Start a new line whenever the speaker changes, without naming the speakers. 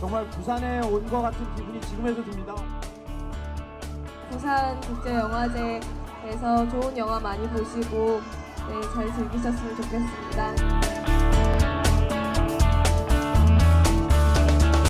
정말 부산에 온 것 같은 기분이 지금에도 듭니다.
부산 국제영화제에서 좋은 영화 많이 보시고 네, 잘 즐기셨으면 좋겠습니다.